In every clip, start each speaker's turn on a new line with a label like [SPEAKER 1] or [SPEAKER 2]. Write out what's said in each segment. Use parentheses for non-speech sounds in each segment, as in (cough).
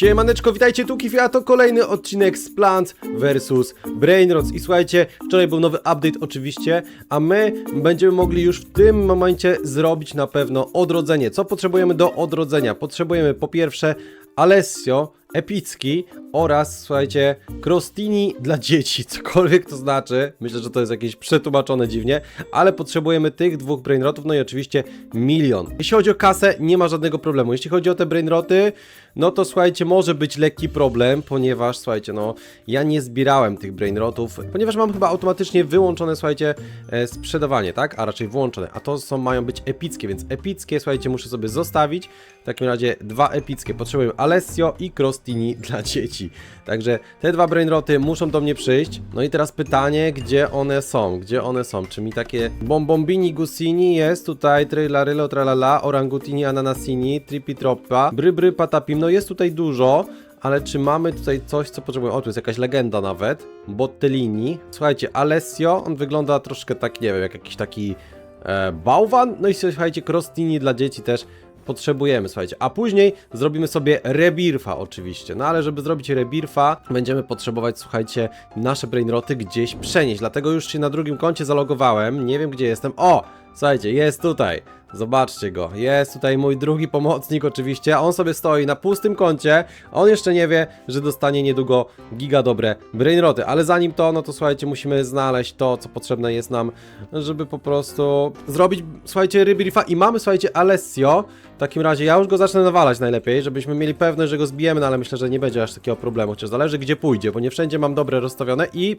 [SPEAKER 1] Siemaneczko, witajcie tu Kifi, a to kolejny odcinek z Plants vs Brainrots i słuchajcie, wczoraj był nowy update oczywiście, a my będziemy mogli już w tym momencie zrobić na pewno odrodzenie. Co potrzebujemy do odrodzenia? Potrzebujemy po pierwsze Alessio, epicki oraz, słuchajcie, Crostini dla dzieci, cokolwiek to znaczy. Myślę, że to jest jakieś przetłumaczone dziwnie, ale potrzebujemy tych dwóch brainrotów, no i oczywiście milion. Jeśli chodzi o kasę, nie ma żadnego problemu. Jeśli chodzi o te brainroty, no to słuchajcie, może być lekki problem, ponieważ, słuchajcie, no, ja nie zbierałem tych brainrotów, ponieważ mam chyba automatycznie wyłączone, słuchajcie, e, sprzedawanie, tak? A raczej włączone, a to są, mają być epickie, więc epickie, słuchajcie, muszę sobie zostawić. W takim razie dwa epickie. Potrzebuję Alessio i Crostini (laughs) dla dzieci. Także te dwa brainroty muszą do mnie przyjść. No i teraz pytanie, gdzie one są? Gdzie one są? Czy mi takie Bombombini Gusini jest tutaj, Trailarylo Tralala, Orangutini Ananasini, Tripitroppa, Brybry Patapim. No jest tutaj dużo. Ale czy mamy tutaj coś, co potrzebujemy? O, tu jest jakaś legenda nawet. Bottellini. Słuchajcie, Alessio, on wygląda troszkę tak, nie wiem, jak jakiś taki e, bałwan. No i słuchajcie, Crostini dla dzieci też potrzebujemy, słuchajcie. A później zrobimy sobie rebirfa oczywiście. No ale żeby zrobić rebirfa, będziemy potrzebować, słuchajcie, nasze brainroty gdzieś przenieść. Dlatego już się na drugim koncie zalogowałem. Nie wiem, gdzie jestem. O! Słuchajcie, jest tutaj. Zobaczcie go. Jest tutaj mój drugi pomocnik oczywiście, on sobie stoi na pustym koncie. On jeszcze nie wie, że dostanie niedługo giga dobre brainroty, ale zanim to, no to słuchajcie, musimy znaleźć to, co potrzebne jest nam, żeby po prostu zrobić, słuchajcie, rebirfa i mamy, słuchajcie, Alessio. W takim razie ja już go zacznę nawalać najlepiej, żebyśmy mieli pewność, że go zbijemy, no ale myślę, że nie będzie aż takiego problemu, chociaż zależy gdzie pójdzie, bo nie wszędzie mam dobre rozstawione i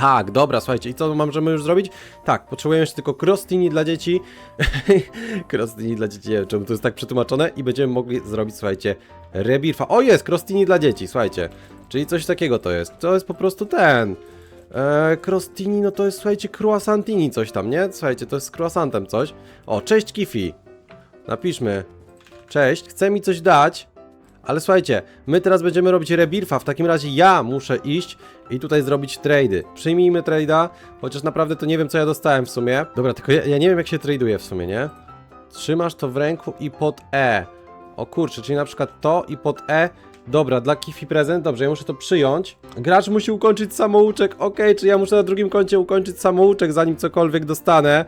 [SPEAKER 1] tak, dobra, słuchajcie, i co możemy już zrobić? Tak, potrzebujemy jeszcze tylko crostini dla dzieci. (laughs) crostini dla dzieci, nie wiem czemu to jest tak przetłumaczone. I będziemy mogli zrobić, słuchajcie, rebirfa. O, jest, crostini dla dzieci, słuchajcie. Czyli coś takiego to jest. To jest po prostu ten. Eee, no to jest, słuchajcie, croissantini coś tam, nie? Słuchajcie, to jest z croissantem coś. O, cześć Kifi. Napiszmy. Cześć, chce mi coś dać. Ale słuchajcie, my teraz będziemy robić rebirfa, w takim razie ja muszę iść i tutaj zrobić trady. Przyjmijmy trade'a, chociaż naprawdę to nie wiem co ja dostałem w sumie. Dobra, tylko ja, ja nie wiem jak się traduje w sumie, nie? Trzymasz to w ręku i pod E. O kurczę, czyli na przykład to i pod E. Dobra, dla Kifi prezent, dobrze, ja muszę to przyjąć. Gracz musi ukończyć samouczek, okej, czy ja muszę na drugim koncie ukończyć samouczek, zanim cokolwiek dostanę.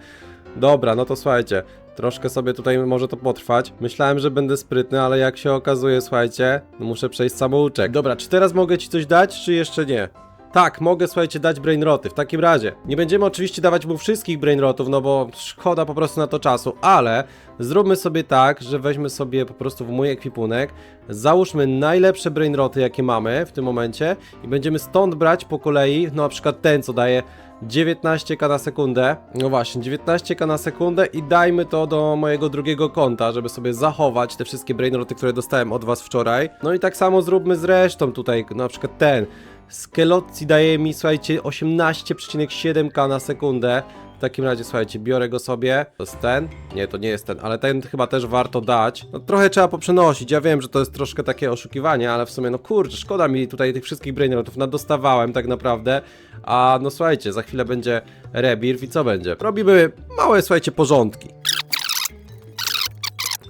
[SPEAKER 1] Dobra, no to słuchajcie, troszkę sobie tutaj może to potrwać. Myślałem, że będę sprytny, ale jak się okazuje, słuchajcie, no muszę przejść samouczek. Dobra, czy teraz mogę ci coś dać, czy jeszcze nie? Tak, mogę, słuchajcie, dać brainroty. W takim razie, nie będziemy oczywiście dawać mu wszystkich brainrotów, no bo szkoda po prostu na to czasu, ale zróbmy sobie tak, że weźmy sobie po prostu w mój ekwipunek, załóżmy najlepsze brainroty, jakie mamy w tym momencie i będziemy stąd brać po kolei, no na przykład ten, co daje 19k na sekundę. No właśnie, 19k na sekundę i dajmy to do mojego drugiego konta, żeby sobie zachować te wszystkie brainroty, które dostałem od was wczoraj. No i tak samo zróbmy z resztą tutaj, na przykład ten. Skelotci daje mi, słuchajcie, 18,7k na sekundę. W takim razie, słuchajcie, biorę go sobie. To jest ten? Nie, to nie jest ten, ale ten chyba też warto dać. No trochę trzeba poprzenosić. Ja wiem, że to jest troszkę takie oszukiwanie, ale w sumie, no kurczę, szkoda mi tutaj tych wszystkich brainrotów. Nadostawałem tak naprawdę. A no słuchajcie, za chwilę będzie rebirth i co będzie? Robimy małe, słuchajcie, porządki.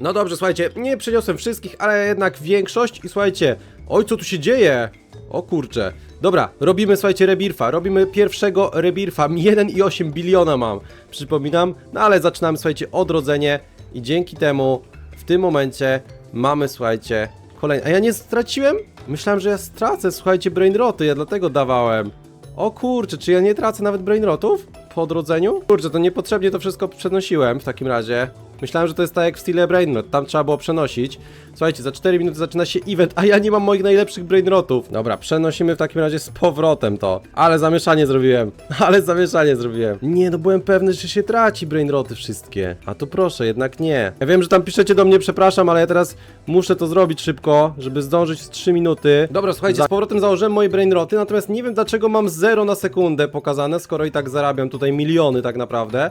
[SPEAKER 1] No dobrze, słuchajcie, nie przyniosłem wszystkich, ale jednak większość i słuchajcie, oj co tu się dzieje? O kurczę. Dobra, robimy, słuchajcie, rebirfa. Robimy pierwszego rebirfa. 1,8 biliona mam. Przypominam. No ale zaczynamy, słuchajcie, odrodzenie. I dzięki temu w tym momencie mamy, słuchajcie, kolejny. A ja nie straciłem? Myślałem, że ja stracę, słuchajcie, brainroty. Ja dlatego dawałem. O kurczę, czy ja nie tracę nawet brainrotów po odrodzeniu? Kurczę, to niepotrzebnie to wszystko przenosiłem w takim razie. Myślałem, że to jest tak jak w stile Brainrot, tam trzeba było przenosić. Słuchajcie, za 4 minuty zaczyna się event, a ja nie mam moich najlepszych Brainrotów. Dobra, przenosimy w takim razie z powrotem to. Ale zamieszanie zrobiłem, (laughs) ale zamieszanie zrobiłem. Nie, no byłem pewny, że się traci Brainroty wszystkie. A to proszę, jednak nie. Ja wiem, że tam piszecie do mnie, przepraszam, ale ja teraz muszę to zrobić szybko, żeby zdążyć w 3 minuty. Dobra, słuchajcie, z powrotem założyłem moje Brainroty, natomiast nie wiem dlaczego mam 0 na sekundę pokazane, skoro i tak zarabiam tutaj miliony tak naprawdę.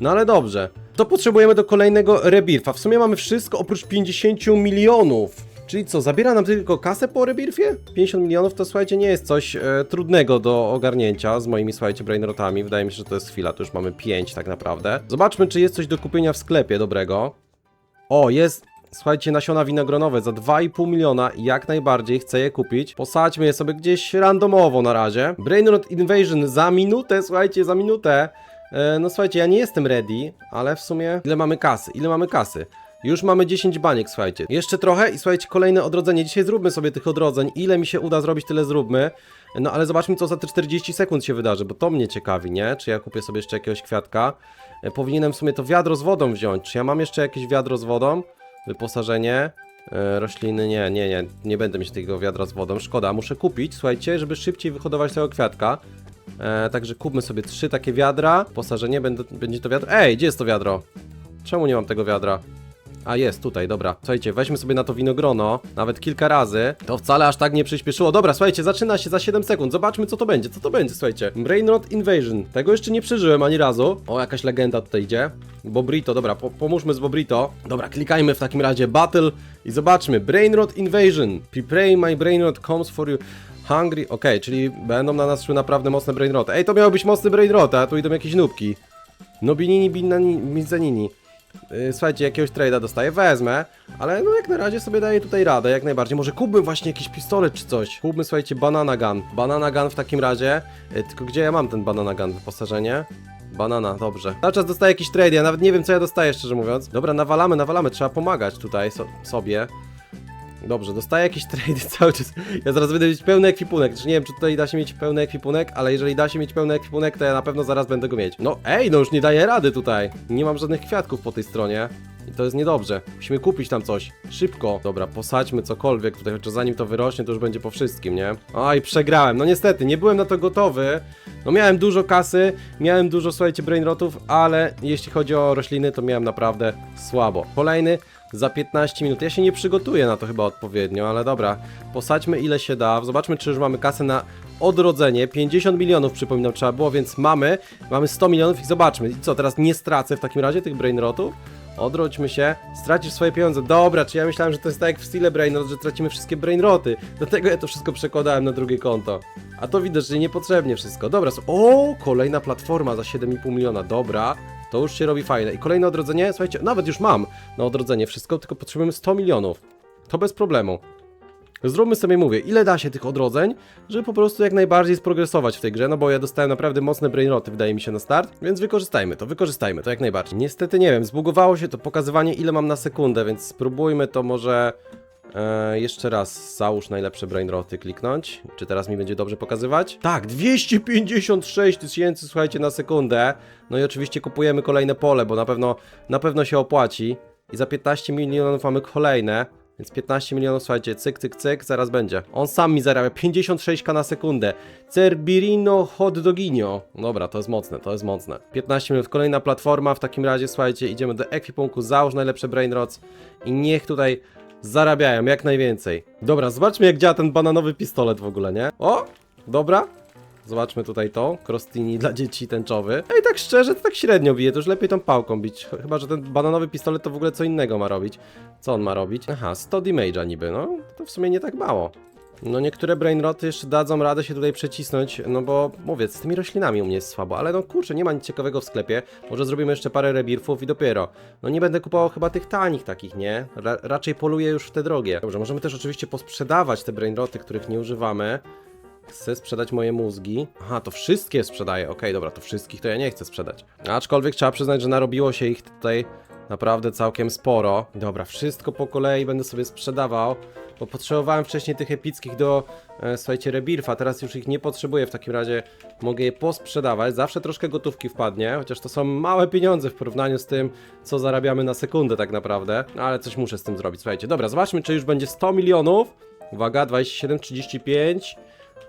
[SPEAKER 1] No ale dobrze. To potrzebujemy do kolejnego rebirfa. W sumie mamy wszystko oprócz 50 milionów. Czyli co, zabiera nam tylko kasę po rebirfie? 50 milionów to słuchajcie nie jest coś e, trudnego do ogarnięcia z moimi słuchajcie brainrotami. Wydaje mi się, że to jest chwila, to już mamy 5 tak naprawdę. Zobaczmy czy jest coś do kupienia w sklepie dobrego. O, jest słuchajcie, nasiona winogronowe za 2,5 miliona, jak najbardziej chcę je kupić. Posadźmy je sobie gdzieś randomowo na razie. Brainrot Invasion za minutę, słuchajcie, za minutę. E, no słuchajcie, ja nie jestem ready, ale w sumie ile mamy kasy? Ile mamy kasy? Już mamy 10 baniek, słuchajcie. Jeszcze trochę i słuchajcie, kolejne odrodzenie. Dzisiaj zróbmy sobie tych odrodzeń. Ile mi się uda zrobić, tyle zróbmy. No ale zobaczmy, co za te 40 sekund się wydarzy, bo to mnie ciekawi, nie? Czy ja kupię sobie jeszcze jakiegoś kwiatka? E, Powinienem w sumie to wiadro z wodą wziąć. Czy ja mam jeszcze jakieś wiadro z wodą? Wyposażenie? E, rośliny, nie, nie, nie. Nie będę mieć tego wiadra z wodą. Szkoda, muszę kupić, słuchajcie, żeby szybciej wyhodować tego kwiatka. E, także kupmy sobie trzy takie wiadra. Posażenie, będę, będzie to wiadro. Ej, gdzie jest to wiadro? Czemu nie mam tego wiadra? A jest, tutaj, dobra. Słuchajcie, weźmy sobie na to winogrono, nawet kilka razy. To wcale aż tak nie przyspieszyło. Dobra, słuchajcie, zaczyna się za 7 sekund. Zobaczmy, co to będzie, co to będzie, słuchajcie. Brainrot Invasion. Tego jeszcze nie przeżyłem ani razu. O, jakaś legenda tutaj idzie. Bobrito, dobra, po pomóżmy z Bobrito. Dobra, klikajmy w takim razie Battle i zobaczmy. Brainrot Invasion. Prepare my Brainrot comes for you. Hungry, okej, czyli będą na nas szły naprawdę mocne brainroty. Ej, to miało być mocny brainrot, a tu idą jakieś nubki. Nobinini, binani, mizzanini. Yy, Słuchajcie, jakiegoś trade'a dostaję, wezmę, ale no jak na razie sobie daję tutaj radę, jak najbardziej. Może kupmy właśnie jakiś pistolet czy coś. Kupmy, słuchajcie, banana gun. Banana gun w takim razie. Yy, Tylko gdzie ja mam ten banana gun? Wyposażenie? Banana, dobrze. Cały czas dostaję jakiś trade, ja nawet nie wiem co ja dostaję, szczerze mówiąc. Dobra, nawalamy, nawalamy, trzeba pomagać tutaj so sobie. Dobrze, dostaję jakieś trady (laughs) cały czas. Ja zaraz będę mieć pełny ekwipunek. Znaczy nie wiem, czy tutaj da się mieć pełny ekwipunek, ale jeżeli da się mieć pełny ekwipunek, to ja na pewno zaraz będę go mieć. No ej, no już nie daję rady tutaj. Nie mam żadnych kwiatków po tej stronie. I to jest niedobrze. Musimy kupić tam coś. Szybko. Dobra, posadźmy cokolwiek tutaj, chociaż zanim to wyrośnie, to już będzie po wszystkim, nie? Oj, przegrałem. No niestety, nie byłem na to gotowy. No miałem dużo kasy, miałem dużo, słuchajcie, brainrotów, ale jeśli chodzi o rośliny, to miałem naprawdę słabo. Kolejny za 15 minut. Ja się nie przygotuję na to chyba odpowiednio, ale dobra. Posadźmy ile się da. Zobaczmy, czy już mamy kasę na odrodzenie. 50 milionów przypominam trzeba było, więc mamy. Mamy 100 milionów i zobaczmy. I co, teraz nie stracę w takim razie tych brainrotów? Odrodźmy się, stracisz swoje pieniądze. Dobra, czy ja myślałem, że to jest tak jak w stile Brainrot, że tracimy wszystkie brainroty. Dlatego ja to wszystko przekładałem na drugie konto. A to że niepotrzebnie wszystko. Dobra, o, kolejna platforma za 7,5 miliona. Dobra, to już się robi fajne. I kolejne odrodzenie, słuchajcie, nawet już mam na odrodzenie wszystko, tylko potrzebujemy 100 milionów. To bez problemu. Zróbmy sobie, mówię, ile da się tych odrodzeń, żeby po prostu jak najbardziej sprogresować w tej grze, no bo ja dostałem naprawdę mocne brainroty, wydaje mi się, na start, więc wykorzystajmy to, wykorzystajmy to jak najbardziej. Niestety, nie wiem, zbugowało się to pokazywanie, ile mam na sekundę, więc spróbujmy to może e, jeszcze raz, załóż najlepsze brainroty, kliknąć. Czy teraz mi będzie dobrze pokazywać? Tak, 256 tysięcy, słuchajcie, na sekundę. No i oczywiście kupujemy kolejne pole, bo na pewno, na pewno się opłaci. I za 15 milionów mamy kolejne. Więc 15 milionów, słuchajcie, cyk, cyk, cyk, zaraz będzie. On sam mi zarabia 56k na sekundę. Cerbirino hot doginio. Dobra, to jest mocne, to jest mocne. 15 minut, kolejna platforma, w takim razie, słuchajcie, idziemy do ekwipunku, załóż najlepsze brainrots i niech tutaj zarabiają jak najwięcej. Dobra, zobaczmy jak działa ten bananowy pistolet w ogóle, nie? O, dobra. Zobaczmy tutaj to, Crostini dla dzieci tęczowy. Ej, tak szczerze, to tak średnio bije, to już lepiej tą pałką bić. Ch- Chyba, że ten bananowy pistolet to w ogóle co innego ma robić. Co on ma robić? Aha, 100 damage'a niby, no. To w sumie nie tak mało. No niektóre brainroty jeszcze dadzą radę się tutaj przecisnąć, no bo mówię, z tymi roślinami u mnie jest słabo, ale no kurczę, nie ma nic ciekawego w sklepie. Może zrobimy jeszcze parę rebirfów i dopiero. No nie będę kupował chyba tych tanich takich, nie? Ra raczej poluję już w te drogie. Dobrze, możemy też oczywiście posprzedawać te brainroty, których nie używamy. Chcę sprzedać moje mózgi. Aha, to wszystkie sprzedaję. Okej, dobra, to wszystkich to ja nie chcę sprzedać. Aczkolwiek trzeba przyznać, że narobiło się ich tutaj naprawdę całkiem sporo. Dobra, wszystko po kolei będę sobie sprzedawał, bo potrzebowałem wcześniej tych epickich do, e, słuchajcie, rebirfa, teraz już ich nie potrzebuję, w takim razie mogę je posprzedawać. Zawsze troszkę gotówki wpadnie, chociaż to są małe pieniądze w porównaniu z tym, co zarabiamy na sekundę tak naprawdę. No, ale coś muszę z tym zrobić. Słuchajcie, dobra, zobaczmy, czy już będzie 100 milionów. Uwaga, 27, 35.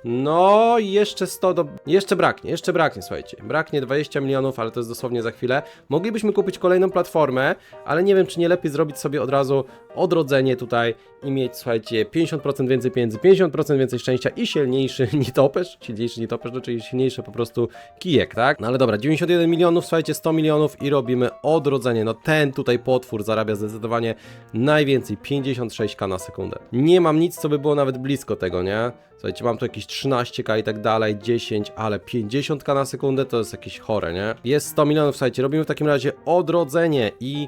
[SPEAKER 1] No, jeszcze 100 do... Jeszcze braknie, jeszcze braknie, słuchajcie. Braknie 20 milionów, ale to jest dosłownie za chwilę. Moglibyśmy kupić kolejną platformę, ale nie wiem, czy nie lepiej zrobić sobie od razu odrodzenie tutaj i mieć, słuchajcie, 50% więcej pieniędzy, 50% więcej szczęścia i silniejszy (laughs) nietoperz. Silniejszy nietoperz, czyli silniejszy po prostu kijek, tak? No ale dobra, 91 milionów, słuchajcie, 100 milionów i robimy odrodzenie. No ten tutaj potwór zarabia zdecydowanie najwięcej, 56k na sekundę. Nie mam nic, co by było nawet blisko tego, nie? Słuchajcie, mam tu jakieś 13k i tak dalej, 10, ale 50k na sekundę to jest jakieś chore, nie? Jest 100 milionów, słuchajcie, robimy w takim razie odrodzenie i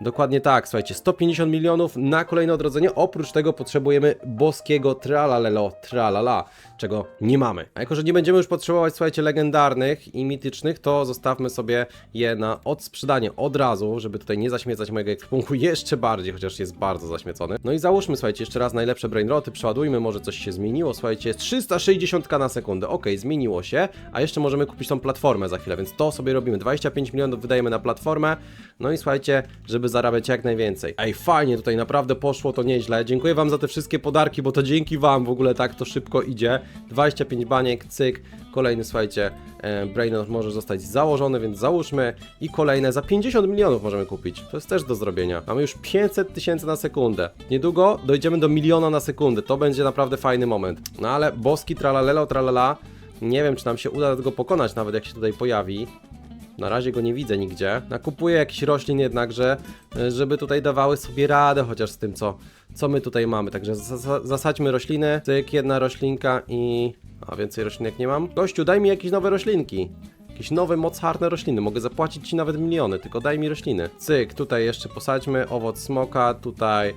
[SPEAKER 1] Dokładnie tak, słuchajcie, 150 milionów na kolejne odrodzenie. Oprócz tego potrzebujemy boskiego tralalelo, tralala, czego nie mamy. A jako, że nie będziemy już potrzebować, słuchajcie, legendarnych i mitycznych, to zostawmy sobie je na odsprzedanie od razu, żeby tutaj nie zaśmiecać mojego ekwipunku (laughs) jeszcze bardziej, chociaż jest bardzo zaśmiecony. No i załóżmy, słuchajcie, jeszcze raz najlepsze brainroty, przeładujmy, może coś się zmieniło, słuchajcie, jest 360 na sekundę, ok, zmieniło się, a jeszcze możemy kupić tą platformę za chwilę, więc to sobie robimy, 25 milionów wydajemy na platformę, no i słuchajcie, żeby zarabiać jak najwięcej. Ej, fajnie, tutaj naprawdę poszło to nieźle, dziękuję wam za te wszystkie podarki, bo to dzięki wam w ogóle tak to szybko idzie, 25 baniek, cyk, kolejny, słuchajcie, e, Brainrot może zostać założony, więc załóżmy i kolejne za 50 milionów możemy kupić. To jest też do zrobienia. Mamy już 500 tysięcy na sekundę. Niedługo dojdziemy do miliona na sekundę. To będzie naprawdę fajny moment. No ale boski tralalelo tralala. Nie wiem, czy nam się uda go pokonać, nawet jak się tutaj pojawi. Na razie go nie widzę nigdzie. Nakupuję jakiś roślin jednakże, e, żeby tutaj dawały sobie radę chociaż z tym, co, co my tutaj mamy. Także zas- zasadźmy rośliny. Cyk, jedna roślinka i... A więcej roślinek nie mam. Gościu, daj mi jakieś nowe roślinki. Jakieś nowe, mocarne rośliny. Mogę zapłacić ci nawet miliony, tylko daj mi rośliny. Cyk, tutaj jeszcze posadźmy owoc smoka, tutaj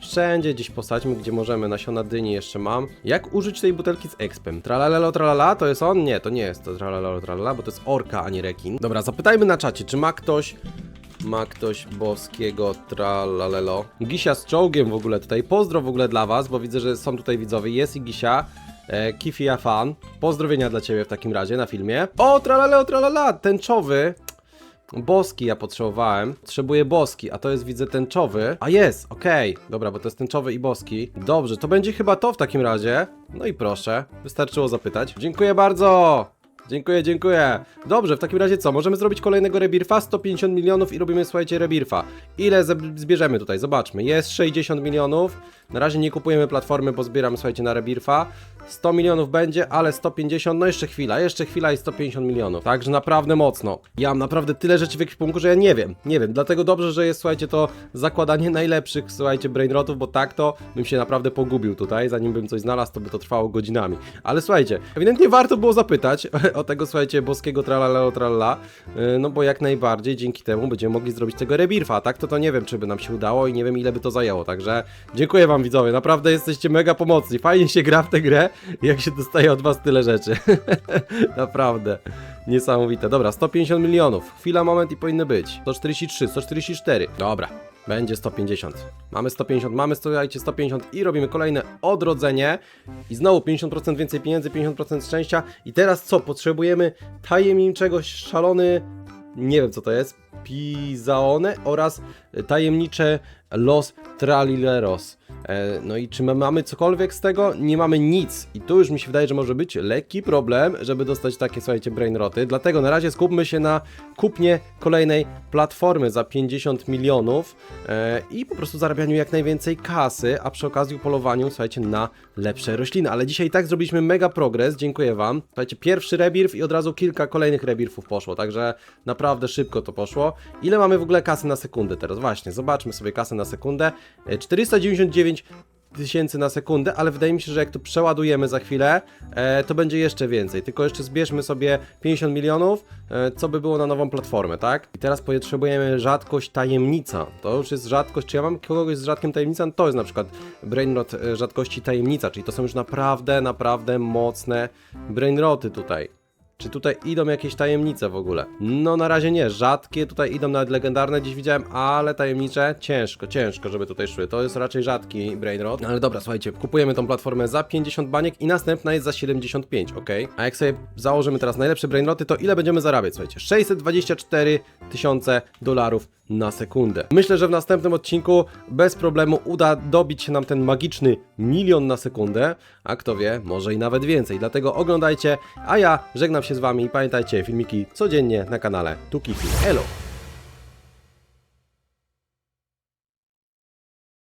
[SPEAKER 1] Wszędzie gdzieś posadźmy, gdzie możemy. Nasiona dyni jeszcze mam. Jak użyć tej butelki z expem? Tralalelo tralala, to jest on? Nie, to nie jest to tralalelo tralala, bo to jest orka, a nie rekin. Dobra, zapytajmy na czacie, czy ma ktoś... Ma ktoś boskiego tralalelo. Gisia z czołgiem w ogóle tutaj. Pozdro w ogóle dla was, bo widzę, że są tutaj widzowie. Jest i Gisia. E, Kifia fan. Pozdrowienia dla ciebie w takim razie na filmie. O, tralaleo tralala, tęczowy. Boski ja potrzebowałem. Potrzebuję boski, a to jest widzę tęczowy. A jest, okej. Dobra, bo to jest tęczowy i boski. Dobrze, to będzie chyba to w takim razie. No i proszę, wystarczyło zapytać. Dziękuję bardzo! Dziękuję, dziękuję. Dobrze, w takim razie co? Możemy zrobić kolejnego rebirfa? 150 milionów i robimy, słuchajcie, rebirfa. Ile zbierzemy tutaj? Zobaczmy. Jest 60 milionów. Na razie nie kupujemy platformy, bo zbieramy, słuchajcie, na rebirfa. 100 milionów będzie, ale 150, no jeszcze chwila, jeszcze chwila i 150 milionów. Także naprawdę mocno. Ja mam naprawdę tyle rzeczy w ekwipunku, że ja nie wiem, nie wiem. Dlatego dobrze, że jest, słuchajcie, to zakładanie najlepszych, słuchajcie, brainrotów, bo tak to bym się naprawdę pogubił tutaj. Zanim bym coś znalazł, to by to trwało godzinami. Ale słuchajcie, ewidentnie warto było zapytać (laughs) o tego, słuchajcie, boskiego tralaleo tralala, yy, no bo jak najbardziej dzięki temu będziemy mogli zrobić tego rebirfa, tak to to nie wiem, czy by nam się udało i nie wiem, ile by to zajęło. Także dziękuję wam, widzowie, naprawdę jesteście mega pomocni. Fajnie się gra w tę grę, jak się dostaje od was tyle rzeczy. (laughs) Naprawdę. Niesamowite. Dobra, 150 milionów. Chwila, moment i powinny być. 143, 144. Dobra. Będzie 150. Mamy 150, mamy słuchajcie 150 i robimy kolejne odrodzenie. I znowu 50% więcej pieniędzy, 50% szczęścia. I teraz co? Potrzebujemy tajemniczego szalony. Nie wiem co to jest. Pizaone oraz tajemnicze Los Tralileros. E, no i czy my mamy cokolwiek z tego? Nie mamy nic. I tu już mi się wydaje, że może być lekki problem, żeby dostać takie, słuchajcie, brainroty. Dlatego na razie skupmy się na kupnie kolejnej platformy za 50 milionów e, i po prostu zarabianiu jak najwięcej kasy, a przy okazji polowaniu, słuchajcie, na lepsze rośliny. Ale dzisiaj i tak zrobiliśmy mega progres, dziękuję Wam. Słuchajcie, pierwszy rebirth i od razu kilka kolejnych rebirthów poszło, także naprawdę szybko to poszło. Ile mamy w ogóle kasy na sekundę teraz? Właśnie, zobaczmy sobie kasę na sekundę. E, 499 9 tysięcy na sekundę, ale wydaje mi się, że jak to przeładujemy za chwilę, e, to będzie jeszcze więcej. Tylko jeszcze zbierzmy sobie 50 milionów, e, co by było na nową platformę, tak? I teraz potrzebujemy rzadkość tajemnica. To już jest rzadkość, czy ja mam kogoś z rzadkiem tajemnicą? To jest na przykład brainrot e, rzadkości tajemnica, czyli to są już naprawdę, naprawdę mocne brainroty tutaj. Czy tutaj idą jakieś tajemnice w ogóle? No na razie nie, rzadkie tutaj idą nawet legendarne, dziś widziałem, ale tajemnicze ciężko, ciężko, żeby tutaj szły. To jest raczej rzadki brainrot. No ale dobra, słuchajcie, kupujemy tą platformę za 50 baniek i następna jest za 75, ok? A jak sobie założymy teraz najlepsze brainroty, to ile będziemy zarabiać? Słuchajcie, 624 tysiące dolarów na sekundę. Myślę, że w następnym odcinku bez problemu uda dobić się nam ten magiczny milion na sekundę, a kto wie, może i nawet więcej. Dlatego oglądajcie, a ja żegnam się z wami i pamiętajcie, filmiki codziennie na kanale Tukifi. Elo!